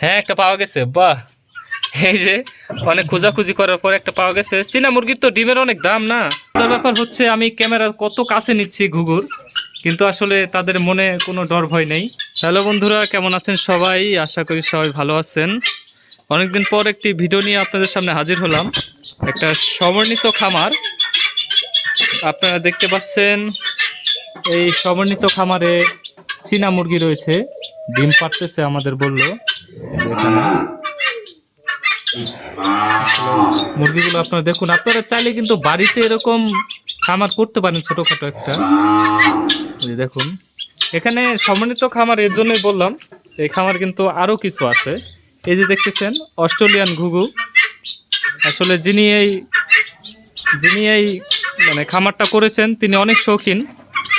হ্যাঁ একটা পাওয়া গেছে, বাহ। এই যে, অনেক খোঁজাখুঁজি করার পর একটা পাওয়া গেছে। চীনা মুরগির তো ডিমের অনেক দাম না? তার ব্যাপার হচ্ছে, আমি ক্যামেরা কত কাছে নিচ্ছি ঘুঘুর, কিন্তু আসলে তাদের মনে কোনো ডর ভয় নেই। হ্যালো বন্ধুরা, কেমন আছেন সবাই? আশা করি সবাই ভালো আছেন। অনেকদিন পর একটি ভিডিও নিয়ে আপনাদের সামনে হাজির হলাম। একটা সমন্বিত খামার। আপনারা দেখতে পাচ্ছেন, এই সমন্বিত খামারে চীনা মুরগি রয়েছে। ডিম পাড়তেছে আমাদের বলল। মুরগিগুলো আপনারা দেখুন, আপনারা চাইলে কিন্তু বাড়িতে এরকম খামার করতে পারেন ছোটখাটো একটা। দেখুন, এখানে সমন্বিত খামার এর জন্যই বললাম, এই খামার কিন্তু আরও কিছু আছে। এই যে দেখতেছেন, অস্ট্রেলিয়ান ঘুঘু। আসলে যিনি এই যিনি এই মানে খামারটা করেছেন, তিনি অনেক শৌখিন।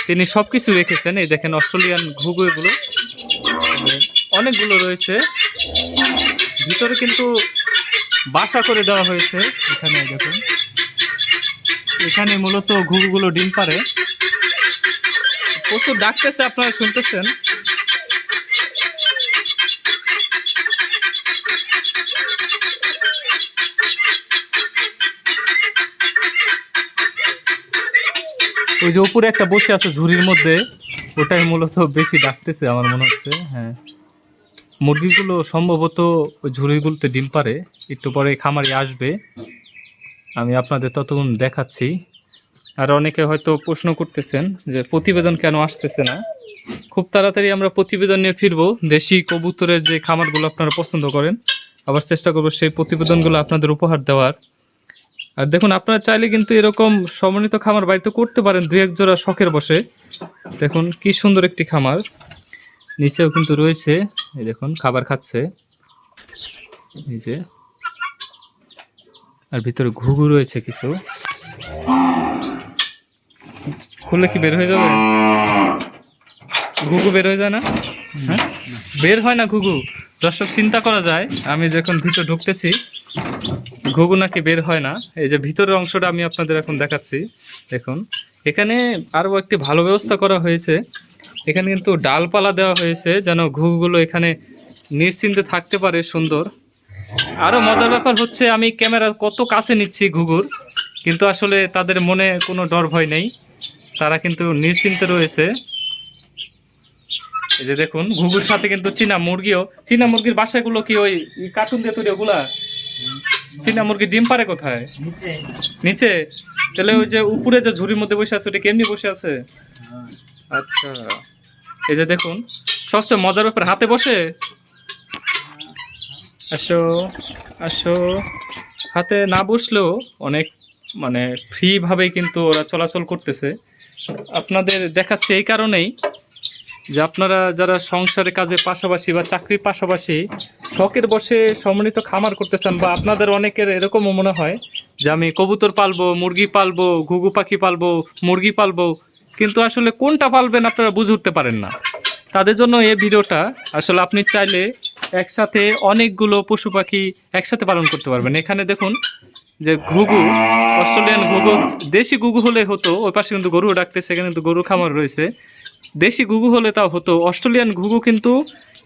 তিনি সব কিছু রেখেছেন। এই দেখেন, অস্ট্রেলিয়ান ঘুঘু এগুলো। অনেকগুলো রয়েছে। ভিতরে কিন্তু বাসা করে দেওয়া হয়েছে এখানে, দেখুন। এখানে মূলত ঘুঘুগুলো ডিম পারে প্রচুর ডাকতেছে, আপনারা শুনতেছেন? ওই যে উপরে একটা বসে আছে ঝুড়ির মধ্যে, ওটাই মূলত বেশি ডাকতেছে, আমার মনে হচ্ছে হ্যাঁ। মুরগিগুলো সম্ভবত ঝুড়িগুলোতে ডিম পারে। একটু পরে খামারে আসবে। আমি আপনাদের ততক্ষণ দেখাচ্ছি। আর অনেকে হয়তো প্রশ্ন করতেছেন যে প্রতিবেদন কেন আসতেছে না? খুব তাড়াতাড়ি আমরা প্রতিবেদন নিয়ে ফিরবো। দেশি কবুতরের যে খামারগুলো আপনারা পছন্দ করেন, আবার চেষ্টা করব সেই প্রতিবেদনগুলো আপনাদের উপহার দেওয়ার। আর দেখুন, আপনারা চাইলে কিন্তু এরকম সমন্বিত খামার বাড়িতে করতে পারেন। দু এক জোড়া শখের বসে। দেখুন, কি সুন্দর একটি খামার। নিচেও কিন্তু রয়েছে, এই দেখুন, খাবার খাচ্ছে। যে, আর ভিতরে ঘুঘু রয়েছে কিছু। খুললে কি বের হয়ে যাবে? ঘুঘু বের হয়ে যায় না? হ্যাঁ? বের হয় না ঘুঘু। দর্শক, চিন্তা করা যায়, আমি যখন ভিতর ঢুকতেছি, ঘুঘু নাকি বের হয় না। এই যে ভিতরের অংশটা আমি আপনাদের এখন দেখাচ্ছি। দেখুন, এখানে আরও একটি ভালো ব্যবস্থা করা হয়েছে। এখানে কিন্তু ডালপালা দেওয়া হয়েছে যেন ঘুঘুগুলো এখানে নিশ্চিন্তে থাকতে পারে সুন্দর। আরও মজার ব্যাপার হচ্ছে আমি ক্যামেরা কত কাছে নিচ্ছি ঘুঘুর কিন্তু আসলে তাদের মনে কোনো ডর ভয় নেই। তারা কিন্তু নিশ্চিন্তে রয়েছে। এই যে দেখুন ঘুঘুর সাথে কিন্তু চীনা মুরগিও। চীনা মুরগির বাসাগুলো কি ওই কার্টুন দিয়ে তৈরি ওগুলা? চীনা মুরগি ডিম পারে কোথায়? নিচে? তাহলে ওই যে উপরে যে ঝুড়ির মধ্যে বসে আছে ওটা কেমনি বসে আছে? আচ্ছা। এই যে দেখুন, সবচেয়ে মজার ব্যাপার, হাতে বসে? আসো আসো। হাতে না বসলেও অনেক মানে ফ্রি ভাবেই কিন্তু ওরা চলাচল করতেছে। আপনাদের দেখাচ্ছে এই কারণেই যে আপনারা যারা সংসারের কাজের পাশাপাশি বা চাকরির পাশাপাশি শখের বসে সম্মিলিত খামার করতেছেন বা আপনাদের অনেকের এরকমও মনে হয় যে আমি কবুতর পালবো, মুরগি পালবো, ঘুঘু পাখি পালবো, মুরগি পালবো কিন্তু আসলে কোনটা পালবেন আপনারা বুঝে উঠতে পারেন না। তাদের জন্য এই ভিডিওটা আসলে আপনি চাইলে একসাথে অনেকগুলো পশু পাখি একসাথে পালন করতে পারবেন। এখানে দেখুন যে ঘুঘু, অস্ট্রেলিয়ান ঘুঘু, দেশি ঘুঘু হলে হতো, ওই পাশে কিন্তু গরু ডাকতেছে, এখানে কিন্তু গরু খামার রয়েছে। দেশি ঘুঘু হলে তাও হতো, অস্ট্রেলিয়ান ঘুঘু কিন্তু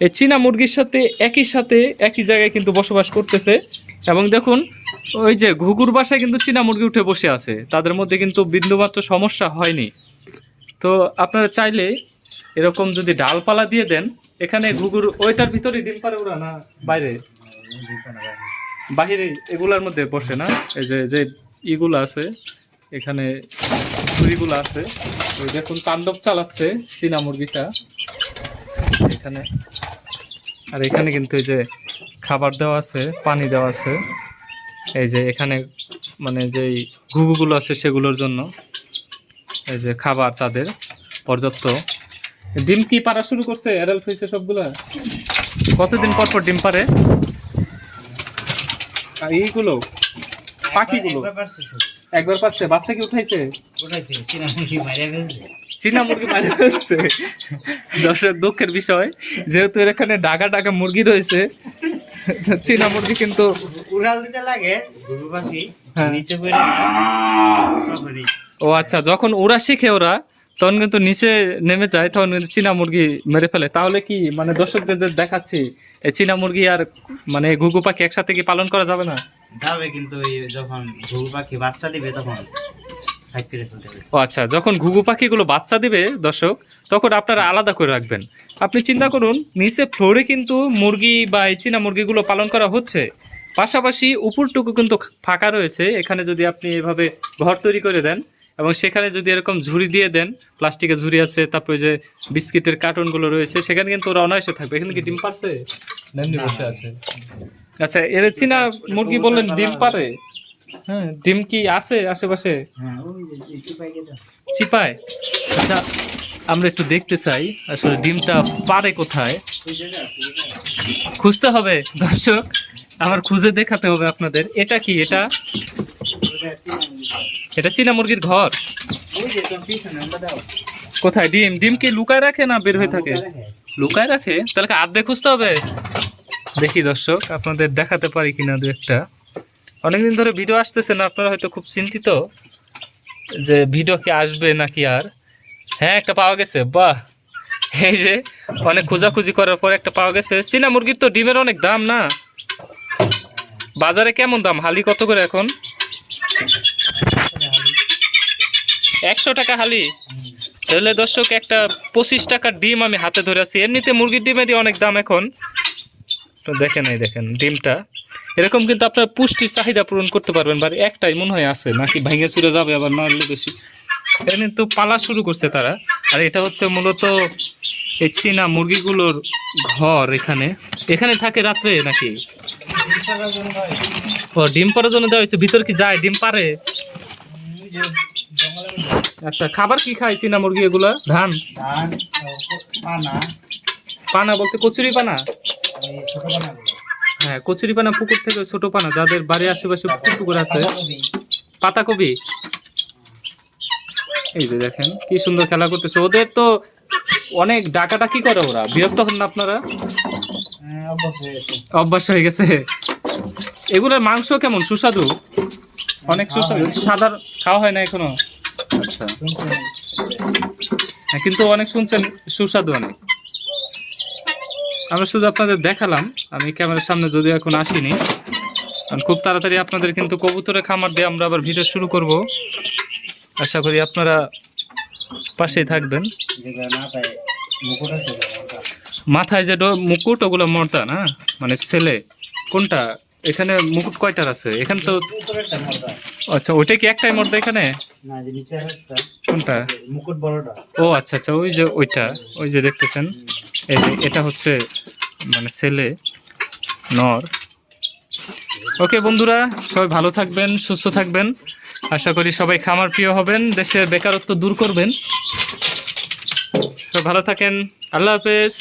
এই চীনা মুরগির সাথে একই সাথে একই জায়গায় কিন্তু বসবাস করতেছে। এবং দেখুন, ওই যে ঘুঘুর বাসায় কিন্তু চীনা মুরগি উঠে বসে আছে। তাদের মধ্যে কিন্তু বিন্দুমাত্র সমস্যা হয়নি। তো আপনারা চাইলে এরকম যদি ডালপালা দিয়ে দেন, এখানে ঘুঘুর ওইটার ভিতরে ডিম পারে ওরা না, বাইরে? বাহিরে এগুলার মধ্যে বসে না? এই যে যে ইগুলো আছে, এখানে ছুরিগুলো আছে। ওই দেখুন, তাণ্ডব চালাচ্ছে চীনা মুরগিটা। এখানে। আর এখানে কিন্তু এই যে খাবার দেওয়া আছে, পানি দেওয়া আছে। এই যে এখানে মানে যে ঘুঘুগুলো আছে সেগুলোর জন্য। এই যে খাবার তাদের পর্যাপ্ত। ডিম কি পারা শুরু করছে? অ্যাডাল্ট হয়েছে সবগুলা? কতদিন পর পর ডিম পারে এইগুলো? পাখিগুলো? একবার পাচ্ছে বাচ্চা কি উঠাইছে? চীনা মুরগি মারে ফেলছে। দর্শক দুঃখের বিষয় যেহেতু এর এখানে ডাকা ডাকা মুরগি রয়েছে চীনা মুরগি কিন্তু উড়াল দিতে লাগে হ্যাঁ। নিচে পড়ে তারপরে ও আচ্ছা যখন ওরা শিখে ওরা তখন কিন্তু নিচে নেমে যায় তখন কিন্তু চীনা মুরগি মেরে ফেলে। তাহলে কি মানে দর্শকদের দেখাচ্ছি এই চীনা মুরগি আর মানে ঘুঘু পাখি একসাথে কি পালন করা যাবে না? যাবে কিন্তু যখন ঘুঘু পাখি বাচ্চা দিবে তখন ও আচ্ছা যখন ঘুঘু পাখিগুলো বাচ্চা দিবে দর্শক তখন আপনারা আলাদা করে রাখবেন। আপনি চিন্তা করুন নিচে ফ্লোরে কিন্তু মুরগি বা এই চীনা মুরগিগুলো পালন করা হচ্ছে। পাশাপাশি উপরটুকু কিন্তু ফাঁকা রয়েছে। এখানে যদি আপনি এভাবে ঘর তৈরি করে দেন এবং সেখানে যদি এরকম ঝুড়ি দিয়ে দেন প্লাস্টিকের ঝুড়ি আছে তারপরে যে বিস্কিটের কার্টুনগুলো রয়েছে সেখানে কিন্তু ওরা অনায়াসে থাকবে। এখানে কি ডিম পারছে নেমনি বসে আছে। আচ্ছা এর চীনা মুরগি বললেন ডিম পারে হ্যাঁ ডিম কি আছে আশেপাশে? হ্যাঁ। চিপায়? আচ্ছা আমরা একটু দেখতে চাই আসলে ডিমটা পারে কোথায়। খুঁজতে হবে দর্শক। আমার খুঁজে দেখাতে হবে আপনাদের। এটা কি? এটা। এটা চীনা মুরগির ঘর। কোথায়? ডিম? ডিম কি লুকায় রাখে না বের হয়ে থাকে? লুকায় রাখে? তাহলে আর্ধেক খুঁজতে হবে? দেখি দর্শক, আপনাদের দেখাতে পারি কিনা দু একটা। অনেকদিন ধরে ভিডিও আসতেছে না, আপনারা হয়তো খুব চিন্তিত যে ভিডিও কি আসবে নাকি আর। হ্যাঁ একটা পাওয়া গেছে, বাহ! এই যে, অনেক খোঁজাখুঁজি করার পর একটা পাওয়া গেছে। চীনা মুরগির তো ডিমের অনেক দাম না? বাজারে কেমন দাম? হালি কত করে এখন? একশো টাকা হালি। তাহলে দর্শক, একটা পঁচিশ টাকার ডিম আমি হাতে ধরে আছি। এমনিতে মুরগির ডিমেরই অনেক দাম এখন। তো দেখেন এই দেখেন ডিমটা। এরকম কিন্তু আপনার পুষ্টির চাহিদা পূরণ করতে পারবেন বা একটাই মনে হয় আছে, নাকি ভেঙে চুরে যাবে আবার নাহলে বেশি। এখানে তো পালা শুরু করছে তারা। আর এটা হচ্ছে মূলত এই চীনা মুরগিগুলোর ঘর এখানে। এখানে থাকে রাত্রে নাকি। ও, ডিম পাড়ার জন্য দেওয়া হয়েছে। ভিতর কি যায়? ডিম পারে? আচ্ছা খাবার কি খায় চীনা মুরগি এগুলা? ধান? ধান পানা পানা বলতে কচুরি পানা? হ্যাঁ কচুরি পানা পুকুর থেকে ছোট পানা যাদের বাড়ির আশেপাশে পুকুর আছে। পাতাকপি। এই যে দেখেন কি সুন্দর খেলা করতেছে। ওদের তো অনেক ডাকাডাকি করে ওরা। বিরক্ত হন না আপনারা? হ্যাঁ। অভ্যাস হয়ে গেছে। এগুলোর মাংস কেমন? সুস্বাদু? অনেক সুস্বাদু। সাদার খাওয়া হয় না এখনও? আচ্ছা। হ্যাঁ কিন্তু অনেক শুনছেন সুস্বাদু অনেক। আমরা শুধু আপনাদের দেখালাম আমি ক্যামেরার সামনে যদিও এখন আসিনি। কারণ খুব তাড়াতাড়ি আপনাদের কিন্তু কবুতরের খামার দিয়ে আমরা আবার ভিডিও শুরু করব। আশা করি আপনারা পাশেই থাকবেন। মাথায় যে মুকুট ওগুলো মর্দা না? মানে ছেলে। কোনটা? এখানে মুকুট কয়টার আছে? এখানে তো আচ্ছা ওইটা কি একটাই মর্দা এখানে? কোনটা? মুকুট বড়টা। ও আচ্ছা আচ্ছা ওই যে ওইটা ওই যে দেখতেছেন। এই যে এটা হচ্ছে মানে ছেলে নর। ওকে বন্ধুরা সবাই ভালো থাকবেন সুস্থ থাকবেন। আশা করি সবাই খামার প্রিয় হবেন দেশের বেকারত্ব দূর করবেন। সবাই ভালো থাকেন। আল্লাহ হাফেজ।